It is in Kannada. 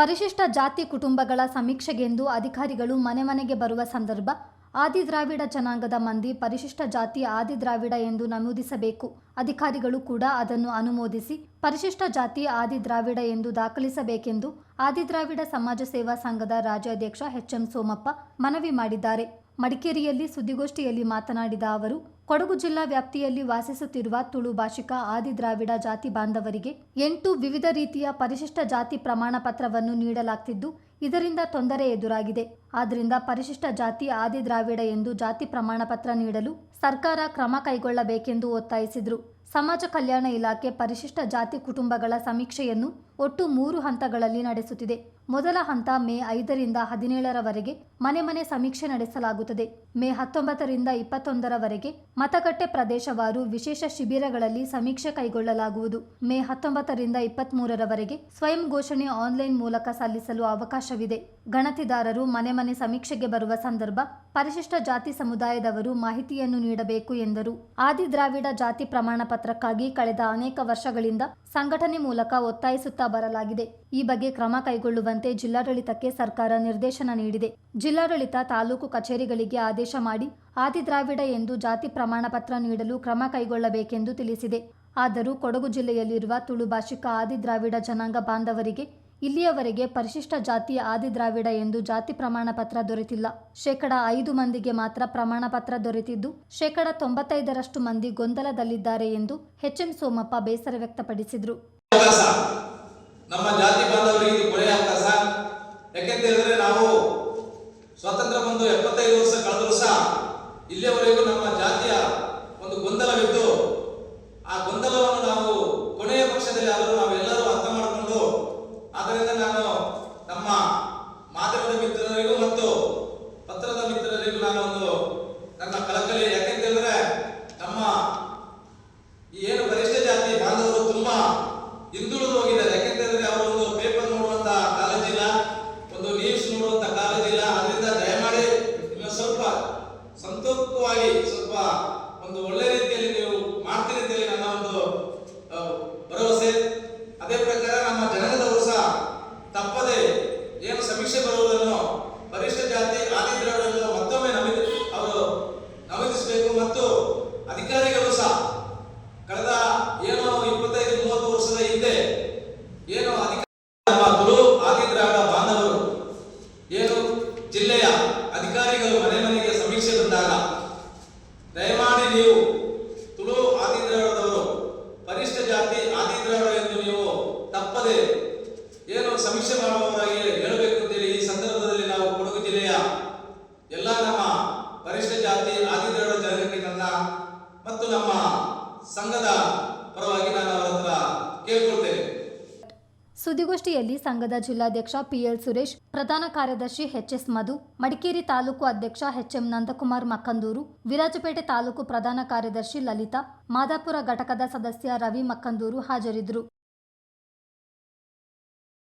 ಪರಿಶಿಷ್ಟ ಜಾತಿ ಕುಟುಂಬಗಳ ಸಮೀಕ್ಷೆಗೆಂದು ಅಧಿಕಾರಿಗಳು ಮನೆ ಮನೆಗೆ ಬರುವ ಸಂದರ್ಭ ಆದಿ ದ್ರಾವಿಡ ಜನಾಂಗದ ಮಂದಿ ಪರಿಶಿಷ್ಟ ಜಾತಿ ಆದಿ ದ್ರಾವಿಡ ಎಂದು ನಮೂದಿಸಬೇಕು. ಅಧಿಕಾರಿಗಳು ಕೂಡ ಅದನ್ನು ಅನುಮೋದಿಸಿ ಪರಿಶಿಷ್ಟ ಜಾತಿ ಆದಿ ದ್ರಾವಿಡ ಎಂದು ದಾಖಲಿಸಬೇಕೆಂದು ಆದಿ ದ್ರಾವಿಡ ಸಮಾಜ ಸೇವಾ ಸಂಘದ ರಾಜ್ಯಾಧ್ಯಕ್ಷ ಎಚ್ಎಂ ಸೋಮಪ್ಪ ಮನವಿ ಮಾಡಿದ್ದಾರೆ. ಮಡಿಕೇರಿಯಲ್ಲಿ ಸುದ್ದಿಗೋಷ್ಠಿಯಲ್ಲಿ ಮಾತನಾಡಿದ ಅವರು, ಕೊಡಗು ಜಿಲ್ಲಾ ವ್ಯಾಪ್ತಿಯಲ್ಲಿ ವಾಸಿಸುತ್ತಿರುವ ತುಳು ಭಾಷಿಕ ಆದಿ ದ್ರಾವಿಡ ಜಾತಿ ಬಾಂಧವರಿಗೆ ಎಂಟು ವಿವಿಧ ರೀತಿಯ ಪರಿಶಿಷ್ಟ ಜಾತಿ ಪ್ರಮಾಣ ಪತ್ರವನ್ನು ನೀಡಲಾಗ್ತಿದ್ದು, ಇದರಿಂದ ತೊಂದರೆ ಎದುರಾಗಿದೆ. ಆದ್ದರಿಂದ ಪರಿಶಿಷ್ಟ ಜಾತಿ ಆದಿ ದ್ರಾವಿಡ ಎಂದು ಜಾತಿ ಪ್ರಮಾಣ ಪತ್ರ ನೀಡಲು ಸರ್ಕಾರ ಕ್ರಮ ಕೈಗೊಳ್ಳಬೇಕೆಂದು ಒತ್ತಾಯಿಸಿದರು. ಸಮಾಜ ಕಲ್ಯಾಣ ಇಲಾಖೆ ಪರಿಶಿಷ್ಟ ಜಾತಿ ಕುಟುಂಬಗಳ ಸಮೀಕ್ಷೆಯನ್ನು ಒಟ್ಟು ಮೂರು ಹಂತಗಳಲ್ಲಿ ನಡೆಸುತ್ತಿದೆ. ಮೊದಲ ಹಂತ ಮೇ ಐದರಿಂದ ಹದಿನೇಳರವರೆಗೆ ಮನೆ ಮನೆ ಸಮೀಕ್ಷೆ ನಡೆಸಲಾಗುತ್ತದೆ. ಮೇ ಹತ್ತೊಂಬತ್ತರಿಂದ ಇಪ್ಪತ್ತೊಂದರವರೆಗೆ ಮತಗಟ್ಟೆ ಪ್ರದೇಶವಾರು ವಿಶೇಷ ಶಿಬಿರಗಳಲ್ಲಿ ಸಮೀಕ್ಷೆ ಕೈಗೊಳ್ಳಲಾಗುವುದು. ಮೇ ಹತ್ತೊಂಬತ್ತರಿಂದ ಇಪ್ಪತ್ತ್ಮೂರರವರೆಗೆ ಸ್ವಯಂ ಘೋಷಣೆ ಆನ್ಲೈನ್ ಮೂಲಕ ಸಲ್ಲಿಸಲು ಅವಕಾಶವಿದೆ. ಗಣತಿದಾರರು ಮನೆ ಮನೆ ಸಮೀಕ್ಷೆಗೆ ಬರುವ ಸಂದರ್ಭ ಪರಿಶಿಷ್ಟ ಜಾತಿ ಸಮುದಾಯದವರು ಮಾಹಿತಿಯನ್ನು ನೀಡಬೇಕು ಎಂದರು. ಆದಿ ದ್ರಾವಿಡ ಜಾತಿ ಪ್ರಮಾಣ ಪತ್ರಕ್ಕಾಗಿ ಕಳೆದ ಅನೇಕ ವರ್ಷಗಳಿಂದ ಸಂಘಟನೆ ಮೂಲಕ ಒತ್ತಾಯಿಸುತ್ತಾ ಬರಲಾಗಿದೆ. ಈ ಬಗ್ಗೆ ಕ್ರಮ ಕೈಗೊಳ್ಳುವಂತೆ ಜಿಲ್ಲಾಡಳಿತಕ್ಕೆ ಸರ್ಕಾರ ನಿರ್ದೇಶನ ನೀಡಿದೆ. ಜಿಲ್ಲಾಡಳಿತ ತಾಲೂಕು ಕಚೇರಿಗಳಿಗೆ ಆದೇಶ ಮಾಡಿ ಆದಿ ದ್ರಾವಿಡ ಎಂದು ಜಾತಿ ಪ್ರಮಾಣ ಪತ್ರ ನೀಡಲು ಕ್ರಮ ಕೈಗೊಳ್ಳಬೇಕೆಂದು ತಿಳಿಸಿದೆ. ಆದರೂ ಕೊಡಗು ಜಿಲ್ಲೆಯಲ್ಲಿರುವ ತುಳು ಭಾಷಿಕ ಆದಿ ದ್ರಾವಿಡ ಜನಾಂಗ ಬಾಂಧವರಿಗೆ ಇಲ್ಲಿಯವರೆಗೆ ಪರಿಶಿಷ್ಟ ಜಾತಿ ಆದಿ ದ್ರಾವಿಡ ಎಂದು ಜಾತಿ ಪ್ರಮಾಣ ಪತ್ರ ದೊರೆತಿಲ್ಲ. ಶೇಕಡ ಐದು ಮಂದಿಗೆ ಮಾತ್ರ ಪ್ರಮಾಣ ಪತ್ರ ದೊರೆತಿದ್ದು, ಶೇಕಡ ತೊಂಬತ್ತೈದರಷ್ಟು ಮಂದಿ ಗೊಂದಲದಲ್ಲಿದ್ದಾರೆ ಎಂದು ಎಚ್ಎಂ ಸೋಮಪ್ಪ ಬೇಸರ ವ್ಯಕ್ತಪಡಿಸಿದರು. ನಮ್ಮ ಜಾತಿ ಬಾಂಧವರಿಗೆ ಯಾಕೆಂತ ಹೇಳಿದ್ರೆ ನಾವು ಸ್ವಾತಂತ್ರ್ಯ ಬಂದು ಎಪ್ಪತ್ತೈದು ವರ್ಷ ಸಹ ಇಲ್ಲಿಯವರೆಗೂ ನಮ್ಮ ಜಾತಿಯ ಒಂದು ಗೊಂದಲವಿದ್ದು ಆ ಗೊಂದಲವನ್ನು ನಾವು ಕೊನೆಯ ಪಕ್ಷದಲ್ಲಿ ಆದರೂ ನಾವೆಲ್ಲರೂ ಅರ್ಥ ಮಾಡಿಕೊಂಡು ಆದ್ದರಿಂದ ನಾನು ನಮ್ಮ ಮಾಧ್ಯಮದ ಮಿತ್ರರಿಗೂ ಮತ್ತು ಪತ್ರದ ಮಿತ್ರರಿಗೂ ನಾನು ಒಂದು ನನ್ನ ಕಳಕಳಿ ಯಾಕೆಂತ ಹೇಳಿದ್ರೆ ನಮ್ಮ ಈ ಏನು ಪರಿಷ್ಠ ಜಾತಿ ಬಾಂಧವರು ತುಂಬಾ ಹಿಂದುಳಿದು ಹೋಗಿದ್ದಾರೆ ಯಾಕೆಂತಂದ್ರೆ ಅವರು ಒಂದು ಪೇಪರ್ ನೋಡುವಂತ ಕಾಲೇಜ್ ಇಲ್ಲ ಒಂದು ನ್ಯೂಸ್ ನೋಡುವಂತ ಕಾಲೇಜ್ ಇಲ್ಲ ಅದರಿಂದ ದಯಮಾಡಿ ನೀವು ಸ್ವಲ್ಪ ಸಂತೋಷವಾಗಿ ಸ್ವಲ್ಪ ಒಂದು ಒಳ್ಳೆ ರೀತಿಯಲ್ಲಿ ನೀವು ಮಾಡ್ತೀರಿ ಅಂತೇಳಿ ನನ್ನ ಒಂದು ಆ, ಭರವಸೆ ಅದೇ ಪ್ರಕಾರ ನಮ್ಮ ಜನಾಂಗದವರು ಸಹ ತಪ್ಪದೆ ಏನು ಸಮೀಕ್ಷೆ ಬರುವುದನ್ನು ಪರಿಷ್ಠ ಜಾತಿ ಆದಿದ್ರಗಳನ್ನು ಮತ್ತೊಮ್ಮೆ ನಮೂದಿ ಅವರು ನಮೂದಿಸಬೇಕು ಮತ್ತು ಅಧಿಕಾರಿಗಳು ಸಹ ಕಳೆದ ಏನೋ ಇಪ್ಪತ್ತೈದು ಮೂವತ್ತು ವರ್ಷದ ಹಿಂದೆ ಏನು ಅಧಿಕಾರ ನಮ್ಮ ತುಳು ಆದಿದ್ರಾವಿಡ ಬಾಂಧವರು ಏನು ಜಿಲ್ಲೆಯ ಅಧಿಕಾರಿಗಳು ಮನೆ ಸಮೀಕ್ಷೆ ದಯಮಾಡಿ ನೀವು ತುಳು ಆದಿದ್ರಾವಿಡದವರು ಪರಿಷ್ಠ ಜಾತಿ ಆದಿದ್ರಾವಿಡ ಎಂದು ನೀವು ತಪ್ಪದೆ ಏನು ಸಮೀಕ್ಷೆ ಮಾಡುವವರಾಗಿ ಹೇಳಬೇಕು ಅಂತೇಳಿ ಈ ಸಂದರ್ಭದಲ್ಲಿ ನಾವು ಕೊಡಗು ಜಿಲ್ಲೆಯ ಎಲ್ಲ ನಮ್ಮ ಪರಿಷ್ಠ ಜಾತಿ ಆದಿದ್ರಾವಿಡ ಜನರಿಗೆ ಮತ್ತು ನಮ್ಮ ಸಂಘದ ಸುದ್ದಿಗೋಷ್ಠಿಯಲ್ಲಿ ಸಂಘದ ಜಿಲ್ಲಾಧ್ಯಕ್ಷ ಪಿಎಲ್ ಸುರೇಶ್, ಪ್ರಧಾನ ಕಾರ್ಯದರ್ಶಿ ಎಚ್ಎಸ್ ಮಧು, ಮಡಿಕೇರಿ ತಾಲೂಕು ಅಧ್ಯಕ್ಷ ಎಚ್ಎಂ ನಂದಕುಮಾರ್ ಮಕ್ಕಂದೂರು, ವಿರಾಜಪೇಟೆ ತಾಲೂಕು ಪ್ರಧಾನ ಕಾರ್ಯದರ್ಶಿ ಲಲಿತಾ, ಮಾದಾಪುರ ಘಟಕದ ಸದಸ್ಯ ರವಿ ಮಕ್ಕಂದೂರು ಹಾಜರಿದ್ದರು.